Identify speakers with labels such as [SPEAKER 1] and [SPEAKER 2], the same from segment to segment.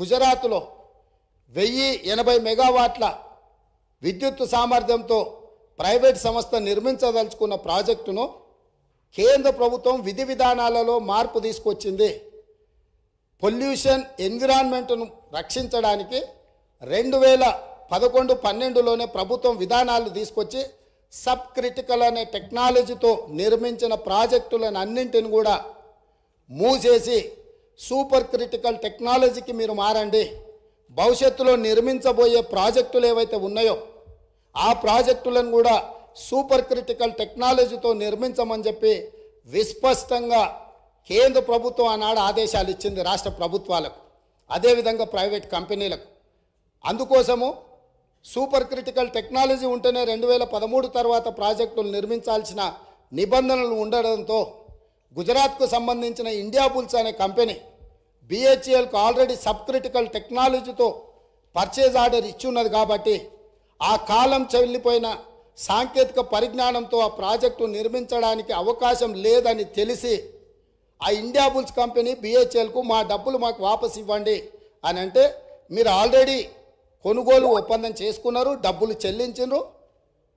[SPEAKER 1] గుజరాత్లో వెయ్యి ఎనభై మెగావాట్ల విద్యుత్ సామర్థ్యంతో ప్రైవేట్ సంస్థ నిర్మించదలుచుకున్న ప్రాజెక్టును కేంద్ర ప్రభుత్వం విధి విధానాలలో మార్పు తీసుకొచ్చింది. పొల్యూషన్ ఎన్విరాన్మెంట్ను రక్షించడానికి రెండు వేల పదకొండు పన్నెండులోనే ప్రభుత్వం విధానాలు తీసుకొచ్చి సబ్ క్రిటికల్ అనే టెక్నాలజీతో నిర్మించిన ప్రాజెక్టులను అన్నింటిని కూడా మూసేసి సూపర్ క్రిటికల్ టెక్నాలజీకి మీరు మారండి. భవిష్యత్తులో నిర్మించబోయే ప్రాజెక్టులు ఏవైతే ఉన్నాయో ఆ ప్రాజెక్టులను కూడా సూపర్ క్రిటికల్ టెక్నాలజీతో నిర్మించమని చెప్పి విస్పష్టంగా కేంద్ర ప్రభుత్వం ఆనాడు ఆదేశాలు ఇచ్చింది రాష్ట్ర ప్రభుత్వాలకు అదేవిధంగా ప్రైవేట్ కంపెనీలకు. అందుకోసము సూపర్ క్రిటికల్ టెక్నాలజీ ఉంటేనే రెండు వేల పదమూడు తర్వాత ప్రాజెక్టులు నిర్మించాల్సిన నిబంధనలు ఉండడంతో గుజరాత్కు సంబంధించిన ఇండియా బుల్స్ అనే కంపెనీ బిహెచ్ఎల్కు ఆల్రెడీ సబ్ క్రిటికల్ టెక్నాలజీతో పర్చేజ్ ఆర్డర్ ఇచ్చి ఉన్నది కాబట్టి ఆ కాలం చెల్లిపోయిన సాంకేతిక పరిజ్ఞానంతో ఆ ప్రాజెక్టు నిర్మించడానికి అవకాశం లేదని తెలిసి ఆ ఇండియా బుల్స్ కంపెనీ బిహెచ్ఎల్కు మా డబ్బులు మాకు వాపస్ ఇవ్వండి అని అంటే మీరు ఆల్రెడీ కొనుగోలు ఒప్పందం చేసుకున్నారు డబ్బులు చెల్లించరు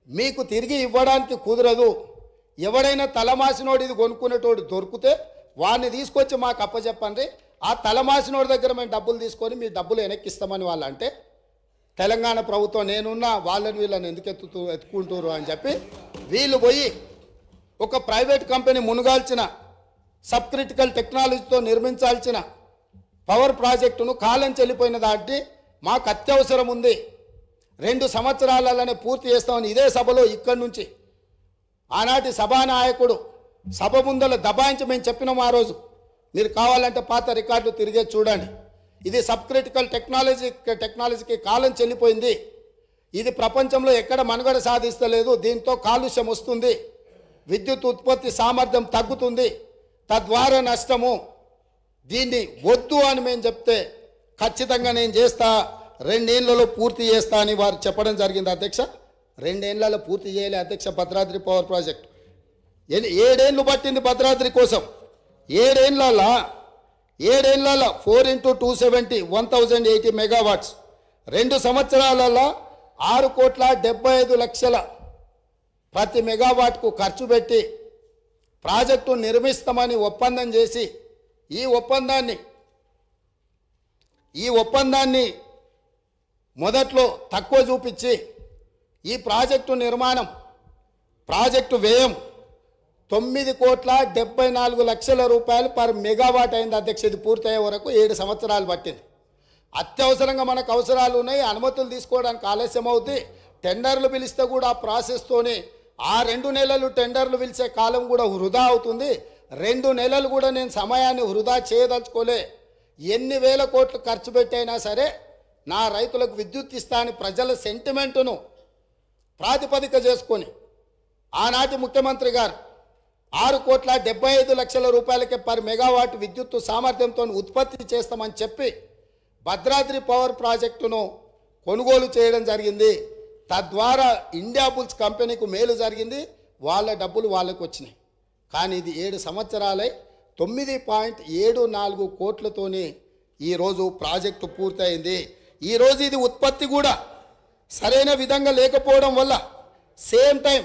[SPEAKER 1] మీకు తిరిగి ఇవ్వడానికి కుదరదు. ఎవడైనా తలమాసినోడు ఇది కొనుక్కునేటోడు దొరికితే వాడిని తీసుకొచ్చి మాకు అప్పచెప్పండి. ఆ తలమాసినోడి దగ్గర మేము డబ్బులు తీసుకొని మీ డబ్బులు వెనక్కిస్తామని వాళ్ళు అంటే తెలంగాణ ప్రభుత్వం నేనున్నా వాళ్ళని వీళ్ళని ఎందుకు ఎత్తుతూ ఎత్తుకుంటారు అని చెప్పి వీళ్ళు పోయి ఒక ప్రైవేట్ కంపెనీ మునుగాల్చిన సబ్ క్రిటికల్ టెక్నాలజీతో నిర్మించాల్సిన పవర్ ప్రాజెక్టును కాలం చెల్లిపోయిన దాటి మాకు అత్యవసరం ఉంది. రెండు సంవత్సరాలలోనే పూర్తి చేస్తామని ఇదే సభలో ఇక్కడి నుంచి ఆనాటి సభానాయకుడు సభ ముందల దబాయించి మేము చెప్పినాం ఆ రోజు. మీరు కావాలంటే పాత రికార్డులు తిరిగే చూడండి. ఇది సబ్ క్రిటికల్ టెక్నాలజీ టెక్నాలజీకి కాలం చెల్లిపోయింది. ఇది ప్రపంచంలో ఎక్కడ మనుగడ సాధిస్తలేదు. దీంతో కాలుష్యం వస్తుంది. విద్యుత్ ఉత్పత్తి సామర్థ్యం తగ్గుతుంది. తద్వారా నష్టము. దీన్ని వద్దు అని మేము చెప్తే ఖచ్చితంగా నేను చేస్తా రెండేళ్ళలో పూర్తి చేస్తా అని వారు చెప్పడం జరిగింది. అధ్యక్ష రెండేళ్ళలో పూర్తి చేయలే అధ్యక్ష భద్రాద్రి పవర్ ప్రాజెక్ట్. ఏడేళ్ళు పట్టింది భద్రాద్రి కోసం? ఏడేళ్ళ ఏడేళ్ళ four into two seventy one thousand eighty megawatts. రెండు సంవత్సరాలలో ఆరు కోట్ల డెబ్బై ఐదు లక్షల ప్రతి మెగావాట్కు ఖర్చు పెట్టి ప్రాజెక్టు నిర్మిస్తామని ఒప్పందం చేసి ఈ ఒప్పందాన్ని ఈ ఒప్పందాన్ని మొదట్లో తక్కువ చూపించి ఈ ప్రాజెక్టు నిర్మాణం ప్రాజెక్టు వ్యయం తొమ్మిది కోట్ల డెబ్బై నాలుగు లక్షల రూపాయలు పర్ మెగావాట్ అయింది అధ్యక్ష. ఇది పూర్తయ్యే వరకు ఏడు సంవత్సరాలు పట్టింది. అత్యవసరంగా మనకు అవసరాలు ఉన్నాయి అనుమతులు తీసుకోవడానికి ఆలస్యం అవుతుంది టెండర్లు పిలిస్తే కూడా ఆ ప్రాసెస్తోనే ఆ రెండు నెలలు టెండర్లు పిలిచే కాలం కూడా వృధా అవుతుంది. రెండు నెలలు కూడా నేను సమయాన్ని వృధా చేయదలుచుకోలే. ఎన్ని వేల కోట్లు ఖర్చు పెట్టైనా సరే నా రైతులకు విద్యుత్ ఇస్తా అని ప్రజల సెంటిమెంటును ప్రాతిపదిక చేసుకొని ఆనాటి ముఖ్యమంత్రి గారు ఆరు కోట్ల డెబ్బై ఐదు లక్షల రూపాయలకి పర్ మెగావాట్ విద్యుత్తు సామర్థ్యంతో ఉత్పత్తి చేస్తామని చెప్పి భద్రాద్రి పవర్ ప్రాజెక్టును కొనుగోలు చేయడం జరిగింది. తద్వారా ఇండియా బుల్స్ కంపెనీకి మేలు జరిగింది. వాళ్ళ డబ్బులు వాళ్ళకు వచ్చినాయి. కానీ ఇది ఏడు సంవత్సరాలై తొమ్మిది పాయింట్ ఏడు నాలుగు కోట్లతోనే ఈరోజు ప్రాజెక్టు పూర్తయింది. ఈరోజు ఇది ఉత్పత్తి కూడా సరైన విధంగా లేకపోవడం వల్ల same time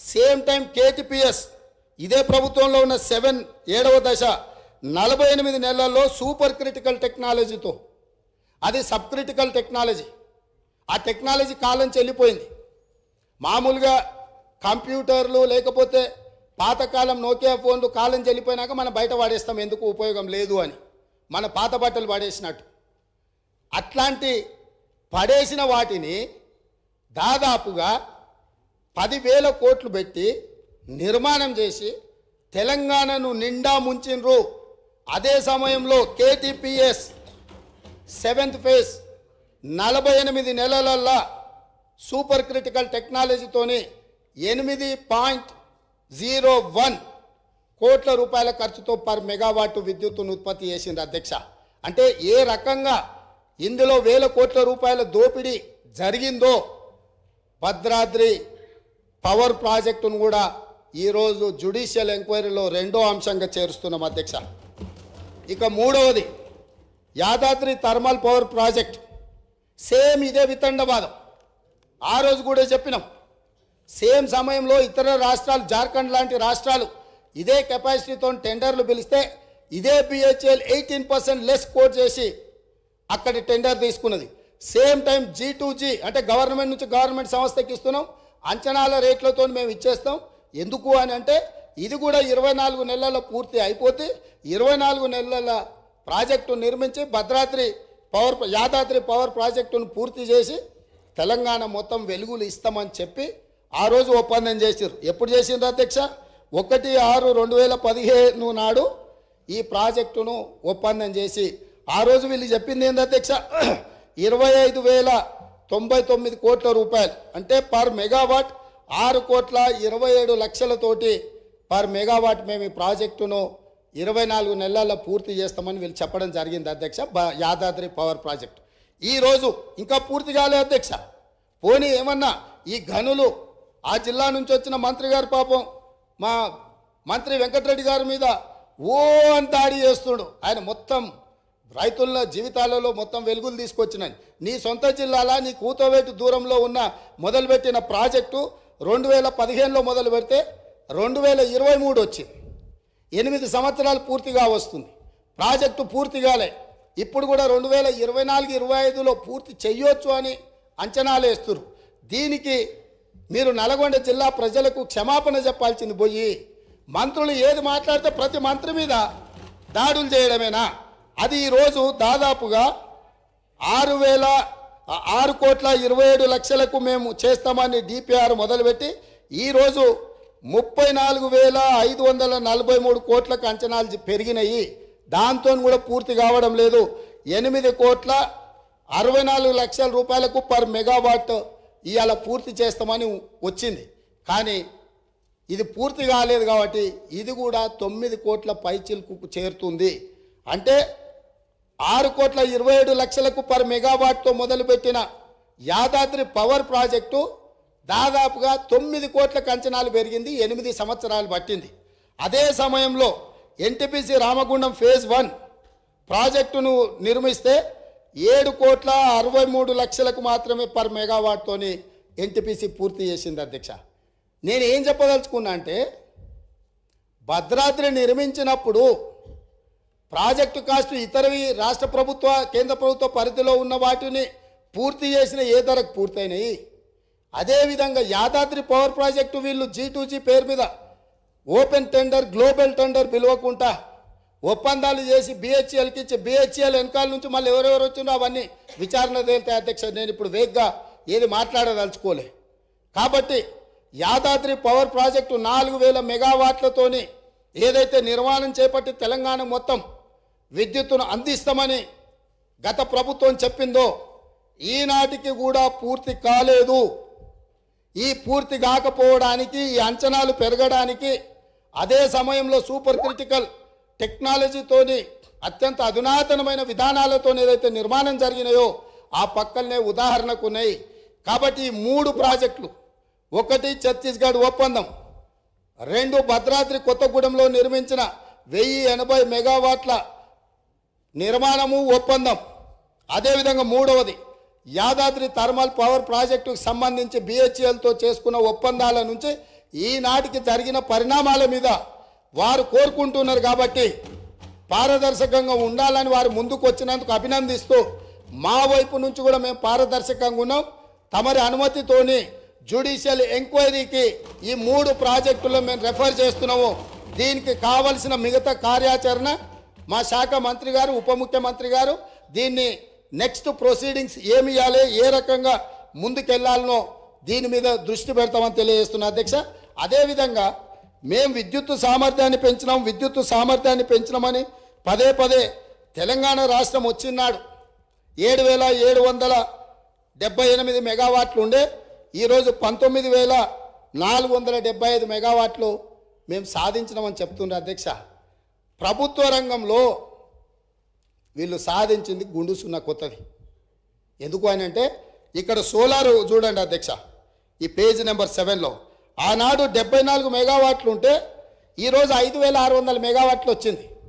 [SPEAKER 1] same time KTPS ఇదే ప్రభుత్వంలో ఉన్న సెవెన్ ఏడవ దశ నలభై ఎనిమిది నెలల్లో సూపర్ క్రిటికల్ టెక్నాలజీతో అది సబ్ క్రిటికల్ టెక్నాలజీ. ఆ టెక్నాలజీ కాలం చెల్లిపోయింది. మామూలుగా కంప్యూటర్లు లేకపోతే పాతకాలం నోకియా ఫోన్లు కాలం చెల్లిపోయినాక మనం బయట వాడేస్తాం ఎందుకు ఉపయోగం లేదు అని. మన పాత బట్టలు పడేసినట్టు అట్లాంటి పడేసిన వాటిని దాదాపుగా పదివేల కోట్లు పెట్టి నిర్మాణం చేసి తెలంగాణను నిండా ముంచిండ్రు అదే సమయంలో కేటీపీఎస్ సెవెంత్ ఫేజ్ నలభై ఎనిమిది నెలలల్లా సూపర్ క్రిటికల్ టెక్నాలజీతోని ఎనిమిది పాయింట్ జీరో వన్ కోట్ల రూపాయల ఖర్చుతో పర్ మెగావాట్ విద్యుత్తును ఉత్పత్తి చేసింది అధ్యక్ష. అంటే ఏ రకంగా ఇందులో వేల కోట్ల రూపాయల దోపిడీ జరిగిందో భద్రాద్రి పవర్ ప్రాజెక్టును కూడా ఈరోజు జ్యుడిషియల్ ఎంక్వైరీలో రెండో అంశంగా చేరుస్తున్నాం అధ్యక్ష. ఇక మూడవది Yadadri thermal power project. Same ఇదే వితండవాదం. ఆ రోజు కూడా చెప్పినాం. సేమ్ సమయంలో ఇతర రాష్ట్రాలు జార్ఖండ్ లాంటి రాష్ట్రాలు ఇదే కెపాసిటీతో టెండర్లు పిలిస్తే ఇదే BHEL eighteen percent less quote చేసి అక్కడి టెండర్ తీసుకున్నది. Same time G to G అంటే గవర్నమెంట్ నుంచి గవర్నమెంట్ సంస్థకి ఇస్తున్నాం. అంచనాల రేట్లతో మేము ఇచ్చేస్తాం. ఎందుకు అని అంటే ఇది కూడా ఇరవై నాలుగు నెలల్లో పూర్తి అయిపోతే ఇరవై నాలుగు నెలల ప్రాజెక్టు నిర్మించి భద్రాద్రి పవర్ యాదాద్రి పవర్ ప్రాజెక్టును పూర్తి చేసి తెలంగాణ మొత్తం వెలుగులు ఇస్తామని చెప్పి ఆ రోజు ఒప్పందం చేసిర్రు. ఎప్పుడు చేసిండ్రు అధ్యక్ష? ఒకటి ఆరు రెండు వేల పదిహేను నాడు ఈ ప్రాజెక్టును ఒప్పందం చేసి ఆ రోజు వీళ్ళు చెప్పింది ఏంది అధ్యక్ష ఇరవై ఐదు వేల తొంభై తొమ్మిది కోట్ల రూపాయలు. అంటే పర్ మెగావాట్ ఆరు కోట్ల ఇరవై ఏడు లక్షలతోటి పర్ మెగావాట్ మేము ఈ ప్రాజెక్టును ఇరవై నాలుగు నెలల్లో పూర్తి చేస్తామని వీళ్ళు చెప్పడం జరిగింది అధ్యక్ష బ- యాదాద్రి పవర్ ప్రాజెక్ట్. ఈరోజు ఇంకా పూర్తి కాలే అధ్యక్ష. పోనీ ఏమన్నా ఈ గనులు ఆ జిల్లా నుంచి వచ్చిన మంత్రి గారు పాపం మా మంత్రి వెంకటరెడ్డి గారి మీద ఓ అని దాడి చేస్తుడు. ఆయన మొత్తం రైతుల జీవితాలలో మొత్తం వెలుగులు తీసుకొచ్చినాయి. నీ సొంత జిల్లాల నీ కూతవేటు దూరంలో ఉన్న మొదలుపెట్టిన ప్రాజెక్టు రెండు వేల పదిహేనులో మొదలు పెడితే రెండు వేల ఇరవై మూడు వచ్చింది ఎనిమిది సంవత్సరాలు పూర్తిగా వస్తుంది. ప్రాజెక్టు పూర్తిగాలే. ఇప్పుడు కూడా రెండు వేల ఇరవై నాలుగు ఇరవై ఐదులో పూర్తి చెయ్యొచ్చు అని అంచనాలు వేస్తున్నారు దీనికి మీరు నల్గొండ జిల్లా ప్రజలకు క్షమాపణ చెప్పాల్సింది పోయి మంత్రులు ఏది మాట్లాడితే ప్రతి మంత్రి మీద దాడులు చేయడమేనా? అది ఈరోజు దాదాపుగా ఆరు వేల ఆరు కోట్ల ఇరవై ఏడు లక్షలకు మేము చేస్తామని డిపిఆర్ మొదలుపెట్టి ఈరోజు ముప్పై నాలుగు వేల ఐదు వందల నలభై మూడు కోట్లకు అంచనాలు పెరిగినాయి. దాంతో కూడా పూర్తి కావడం లేదు. ఎనిమిది కోట్ల అరవై నాలుగు లక్షల రూపాయలకు పర్ మెగావాట్ ఇవాళ పూర్తి చేస్తామని వచ్చింది. కానీ ఇది పూర్తి కాలేదు కాబట్టి ఇది కూడా తొమ్మిది కోట్ల పైచిల్కు చేరుతుంది. అంటే ఆరు కోట్ల ఇరవై ఏడు లక్షలకు పర్ మెగావాట్తో మొదలుపెట్టిన యాదాద్రి పవర్ ప్రాజెక్టు దాదాపుగా తొమ్మిది కోట్ల కంచనాలు పెరిగింది ఎనిమిది సంవత్సరాలు పట్టింది. అదే సమయంలో ఎన్టీపీసీ రామగుండం ఫేజ్ వన్ ప్రాజెక్టును నిర్మిస్తే ఏడు కోట్ల అరవై మూడు లక్షలకు మాత్రమే పర్ మెగావాట్తోని ఎన్టీపీసీ పూర్తి చేసింది అధ్యక్ష. నేను ఏం చెప్పదలుచుకున్నా అంటే భద్రాద్రి నిర్మించినప్పుడు ప్రాజెక్టు కాస్ట్ ఇతరవి రాష్ట్ర ప్రభుత్వ కేంద్ర ప్రభుత్వ పరిధిలో ఉన్న వాటిని పూర్తి చేసిన ఏ ధరకు పూర్తయినాయి? అదేవిధంగా యాదాద్రి పవర్ ప్రాజెక్టు వీళ్ళు జీ టూ జీ పేరు మీద ఓపెన్ టెండర్ గ్లోబల్ టెండర్ పిలవకుండా ఒప్పందాలు చేసి బిహెచ్ఎల్కి ఇచ్చి బిహెచ్ఎల్ వెనకాల నుంచి మళ్ళీ ఎవరెవరు వచ్చినో అవన్నీ విచారణ తేలితే అధ్యక్ష నేను ఇప్పుడు వేగ్గా ఏది మాట్లాడదలుచుకోలే. కాబట్టి యాదాద్రి పవర్ ప్రాజెక్టు నాలుగు వేల మెగావాట్లతోని ఏదైతే నిర్మాణం చేపట్టి తెలంగాణ మొత్తం విద్యుత్తును అందిస్తామని గత ప్రభుత్వం చెప్పిందో ఈనాటికి కూడా పూర్తి కాలేదు. ఈ పూర్తి కాకపోవడానికి ఈ అంచనాలు పెరగడానికి అదే సమయంలో సూపర్ క్రిటికల్ టెక్నాలజీతోని అత్యంత అధునాతనమైన విధానాలతో ఏదైతే నిర్మాణం జరిగినాయో ఆ పక్కనే ఉదాహరణకు ఉన్నాయి. కాబట్టి ఈ మూడు ప్రాజెక్టులు ఒకటి ఛత్తీస్గఢ్ ఒప్పందం రెండు భద్రాద్రి కొత్తగూడెంలో నిర్మించిన వెయ్యి ఎనభై మెగావాట్ల నిర్మాణము ఒప్పందం. అదేవిధంగా మూడవది యాదాద్రి థర్మల్ పవర్ ప్రాజెక్టుకు సంబంధించి బిహెచ్ఎల్తో చేసుకున్న ఒప్పందాల నుంచి ఈనాటికి జరిగిన పరిణామాల మీద వారు కోరుకుంటున్నారు కాబట్టి పారదర్శకంగా ఉండాలని వారు ముందుకు వచ్చినందుకు అభినందిస్తూ మా వైపు నుంచి కూడా మేము పారదర్శకంగా ఉన్నాం. తమరి అనుమతితోని జ్యుడిషియల్ ఎంక్వైరీకి ఈ మూడు ప్రాజెక్టులు మేము రెఫర్ చేస్తున్నాము. దీనికి కావలసిన మిగతా కార్యాచరణ మా శాఖ మంత్రి గారు ఉప ముఖ్యమంత్రి గారు దీన్ని నెక్స్ట్ ప్రొసీడింగ్స్ ఏమి ఇవ్వాలి ఏ రకంగా ముందుకెళ్ళాలనో దీని మీద దృష్టి పెడతామని తెలియజేస్తున్నా అధ్యక్ష. అదేవిధంగా మేము విద్యుత్ సామర్థ్యాన్ని పెంచినాం విద్యుత్ సామర్థ్యాన్ని పెంచినామని పదే పదే తెలంగాణ రాష్ట్రం వచ్చినాడు. ఏడు వేల ఏడు వందల డెబ్బై ఎనిమిది మెగావాట్లు ఉండే ఈరోజు పంతొమ్మిది వేల నాలుగు వందల డెబ్బై ఐదు మెగావాట్లు మేము సాధించినామని చెప్తున్నారు అధ్యక్ష. ప్రభుత్వ రంగంలో వీళ్ళు సాధించింది గుండుసున్న కొత్తది. ఎందుకు అని అంటే ఇక్కడ సోలార్ చూడండి అధ్యక్ష ఈ పేజ్ నెంబర్ సెవెన్లో. ఆనాడు డెబ్బై నాలుగు మెగావాట్లు ఉంటే ఈరోజు ఐదు వేల ఆరు వందల మెగావాట్లు వచ్చింది.